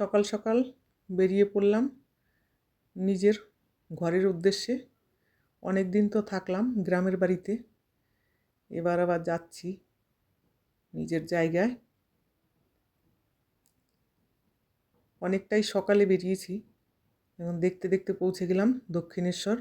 সকাল সকাল বেরিয়ে পড়লাম নিজের ঘরের উদ্দেশ্যে। অনেক দিন তো থাকলাম গ্রামের বাড়িতে। এবার আবার যাচ্ছি নিজের জায়গায়। অনেকটাই সকালে বেরিয়েছি। এবং দেখতে দেখতে পৌঁছে গেলাম দক্ষিণেশ্বর।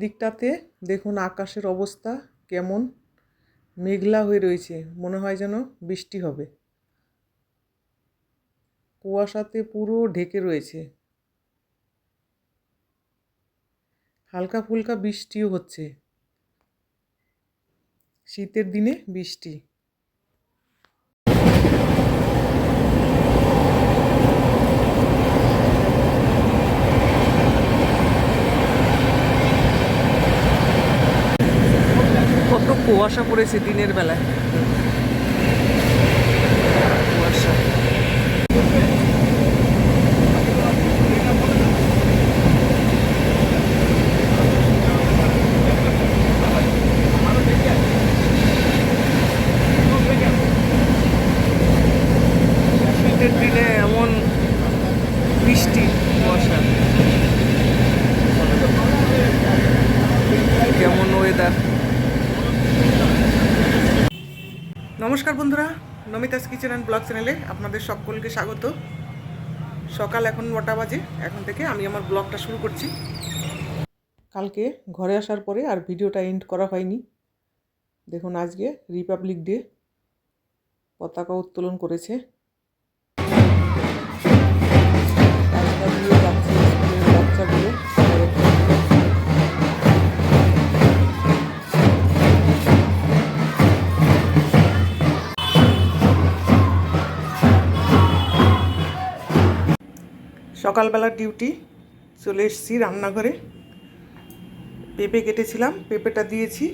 এদিকটাতে দেখুন আকাশের অবস্থা কেমন মেঘলা হয়ে রয়েছে, মনে হয় যেন বৃষ্টি হবে। কুয়াশাতে পুরো ঢেকে রয়েছে। হালকা ফুলকা বৃষ্টিও হচ্ছে। শীতের দিনে বৃষ্টি কত কুয়াশা পড়েছে দিনের বেলায় কুয়াশা শীতের দিনে এমন বৃষ্টি কুয়াশা কেমন ওয়েদার নমস্কার বন্ধুরা, নমিতাস কিচেন অ্যান্ড ব্লগ চ্যানেলে আপনাদের সকলকে স্বাগত। সকাল এখন নটা বাজে, এখন থেকে আমি আমার ব্লগটা শুরু করছি। কালকে ঘরে আসার পরে আর ভিডিওটা এন্ড করা হয়নি। দেখুন, আজকে রিপাবলিক ডে পতাকা উত্তোলন করেছে। বাচ্চাগুলো। সকালবেলার ডিউটি চলে এসেছি রান্নাঘরে। পেঁপে কেটেছিলাম, পেঁপেটা দিয়েছি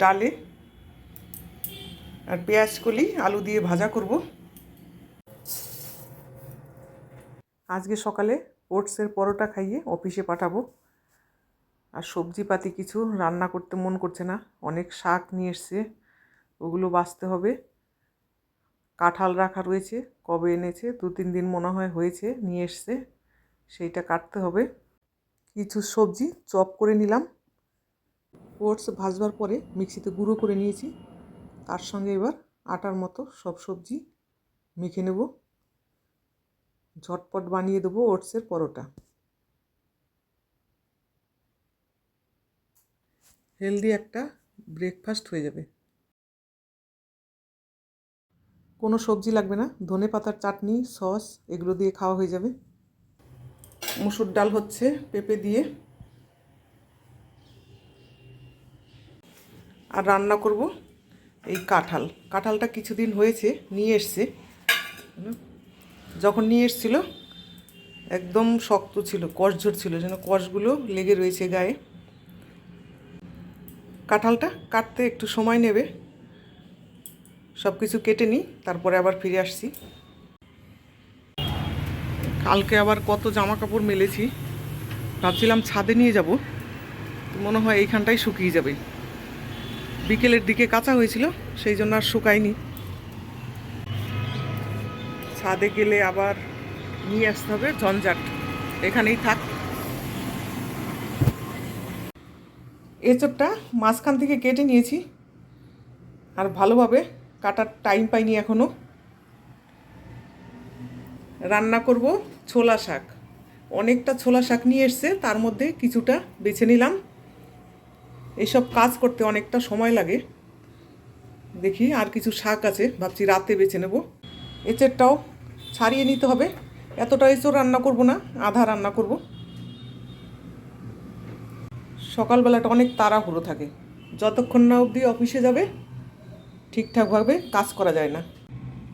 ডালে। আর পেঁয়াজ কলি, আলু দিয়ে ভাজা করব। আজকে সকালে ওটসের পরোটা খাইয়ে অফিসে পাঠাবো। আর সবজিপাতি কিছু রান্না করতে মন করছে না, অনেক শাক নিয়ে এসছে, ওগুলো বাছতে হবে। কাঁঠাল রাখা রয়েছে, কবে এনেছে, দু তিন দিন মনে হয় হয়েছে, নিয়ে এসছে, সেইটা কাটতে হবে। কিছু সবজি চপ করে নিলাম। ওটস ভাজবার পরে মিক্সিতে গুঁড়ো করে নিয়েছি। তার সঙ্গে এবার আটার মতো সব সবজি মেখে নেব। ঝটপট বানিয়ে দেবো ওটসের পরোটা। হেলদি একটা ব্রেকফাস্ট হয়ে যাবে। কোনো সবজি লাগবে না। ধনে পাতার চাটনি, সস, এগুলো দিয়ে খাওয়া হয়ে যাবে। মুসুর ডাল হচ্ছে পেঁপে দিয়ে। আর রান্না করব এই কাঁঠাল। কাঁঠালটা কিছুদিন হয়েছে, নিয়ে এসছে। যখন নিয়ে এসছিল, একদম শক্ত ছিল কষঝোর ছিল, যেন কষগুলো লেগে রয়েছে গায়ে। কাঁঠালটা কাটতে একটু সময় নেবে। সব কিছু কেটে নিই, তারপরে আবার ফিরে আসছি। কালকে আবার কত জামা কাপড় মেলেছি, ভাবছিলাম ছাদে নিয়ে যাব মনে হয় এইখানটাই শুকিয়ে যাবে। বিকেলের দিকে কাঁচা হয়েছিল, সেই জন্য আর শুকায়নি। ছাদে গেলে আবার নিয়ে আসতে হবে, ঝঞ্ঝাট। এখানেই থাক। এঁচোড়টা মাঝখান থেকে কেটে নিয়েছি, আর ভালোভাবে কাটার টাইম পাইনি এখনও রান্না করব ছোলা শাক। অনেকটা ছোলা শাক নিয়ে এসছে, তার মধ্যে কিছুটা বেছে নিলাম। এসব কাজ করতে অনেকটা সময় লাগে। দেখি আর কিছু শাক আছে, ভাবছি রাতে বেছে নেব। এঁচেরটাও ছাড়িয়ে নিতে হবে। এতটা এঁচড় রান্না করব না, আধা রান্না করব। সকালবেলাটা অনেক তাড়াহুড়ো থাকে। যতক্ষণ না অবধি অফিসে যাবে ঠিকঠাকভাবে কাজ করা যায় না।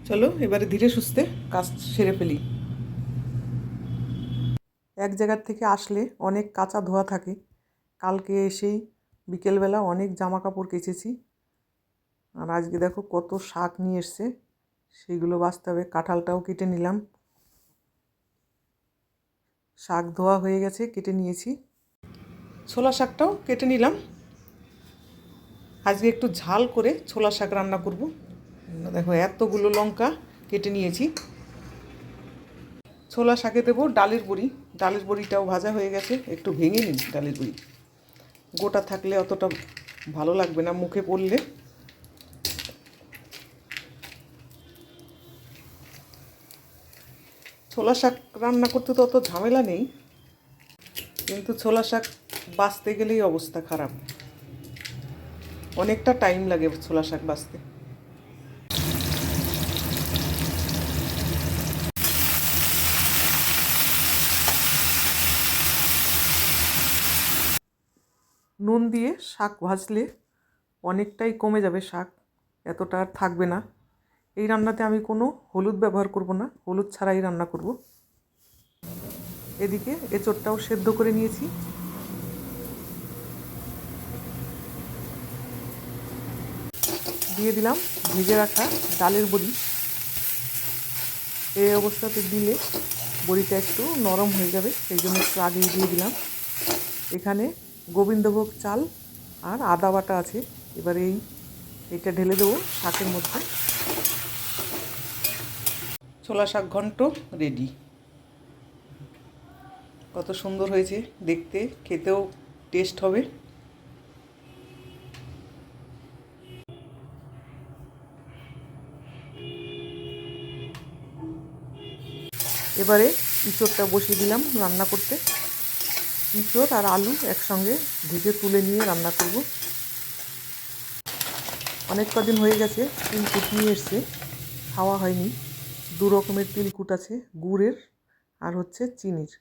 চলো, এবারে ধীরে সুস্থে কাজ সেরে ফেলি। এক জায়গার থেকে আসলে অনেক কাঁচা ধোয়া থাকে। কালকে এসেই বিকেলবেলা অনেক জামা কাপড় কেচেছি। আর আজকে দেখো কত শাক নিয়ে এসছে। সেগুলো বাঁচতে হবে, কাঁঠালটাও কেটে নিলাম। শাক ধোয়া হয়ে গেছে, কেটে নিয়েছি। ছোলা শাকটাও কেটে নিলাম। আজকে একটু ঝাল করে ছোলা শাক রান্না করব। দেখো, এতগুলো লঙ্কা কেটে নিয়েছি। ছোলা শাকে দেবো ডালের বড়ি। ডালের বড়িটাও ভাজা হয়ে গেছে, একটু ভেঙে নিন ডালের বড়ি। গোটা থাকলে অতটা ভালো লাগবে না মুখে পড়লে। ছোলা শাক রান্না করতে তো অত ঝামেলা নেই, কিন্তু ছোলা শাক বাঁচতে গেলেই অবস্থা খারাপ। অনেকটা টাইম লাগে ছোলা শাক বাঁচতে। নুন দিয়ে শাক ভাজলে অনেকটাই কমে যাবে শাক, এতটা আর থাকবে না। এই রান্নাতে আমি কোনো হলুদ ব্যবহার করব না, হলুদ ছাড়াই রান্না করব। এদিকে এঁচোড়টাও সেদ্ধ করে নিয়েছি। দিয়ে দিলাম, ভেজে রাখা ডালের বড়ি। এই অবস্থাতে দিলে বড়িটা একটু নরম হয়ে যাবে, সেই জন্য একটু আগেই দিয়ে দিলাম। এখানে গোবিন্দভোগ চাল আর আদা বাটা আছে, এবার এই, এটা ঢেলে দেবো শাকের মধ্যে। ছোলা শাক ঘন্ট রেডি। কত সুন্দর হয়েছে দেখতে, খেতেও টেস্ট হবে। এবারে ইঁচড়টা বসিয়ে দিলাম রান্না করতে। ইঁচড় আর আলু একসঙ্গে ভেজে তুলে নিয়ে রান্না করব। অনেক কদিন হয়ে গেছে তিলকুট নিয়ে এসছে, খাওয়া হয়নি। দু রকমের তিলকুট আছে, গুড়ের আর হচ্ছে চিনির।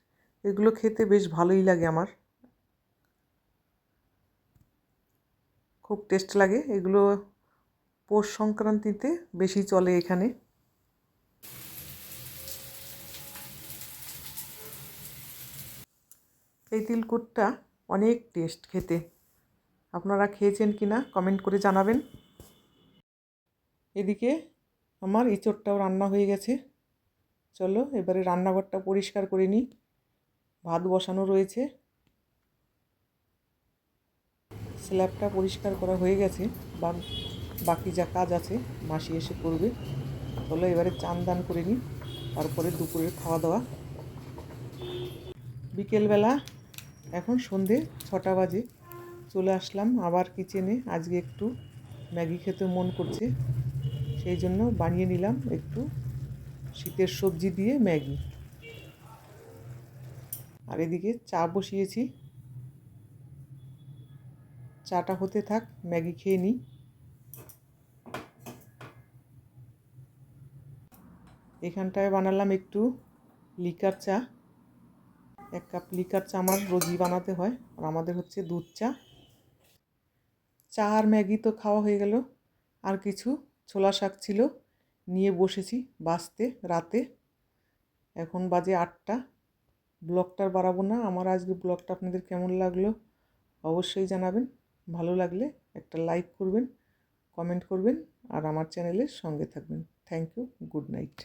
এগুলো খেতে বেশ ভালোই লাগে আমার। খুব টেস্ট লাগে। এগুলো পৌষ সংক্রান্তিতে বেশি চলে এখানে। এই তিলকুটটা অনেক টেস্ট খেতে। আপনারা খেয়েছেন কি না কমেন্ট করে জানাবেন। এদিকে আমার ইঁচড়টাও রান্না হয়ে গেছে। চলো এবারে রান্নাঘরটা পরিষ্কার করে নিই। ভাত বসানো রয়েছে। স্ল্যাবটা পরিষ্কার করা হয়ে গেছে। বা বাকি যা কাজ আছে মাসি এসে করবে। চলো এবারে চান দান করে নিই। তারপরে দুপুরের খাওয়া দাওয়া। বিকেলবেলা এখন সন্ধে ছটা বাজে। চলে আসলাম আবার কিচেনে। আজকে একটু ম্যাগি খেতে মন করছে, সেই জন্য বানিয়ে নিলাম একটু শীতের সবজি দিয়ে ম্যাগি। আর এদিকে চা বসিয়েছি। চাটা হতে থাক, ম্যাগি খেয়ে নিই। এখানটায় বানালাম একটু লিকার চা। এক কাপ লিকার চা আমার রোজই বানাতে হয়, আর আমাদের হচ্ছে দুধ চা। চা আর ম্যাগি তো খাওয়া হয়ে গেল, আর কিছু ছোলা শাক ছিল, নিয়ে বসেছি বাঁচতে রাতে। এখন বাজে আটটা ব্লগটার বাড়াবো না। আমার আজকে ব্লগটা আপনাদের কেমন লাগল অবশ্যই জানাবেন। ভালো লাগলে একটা লাইক করবেন, কমেন্ট করবেন, আর আমার চ্যানেলের সঙ্গে থাকবেন। Thank you, good night.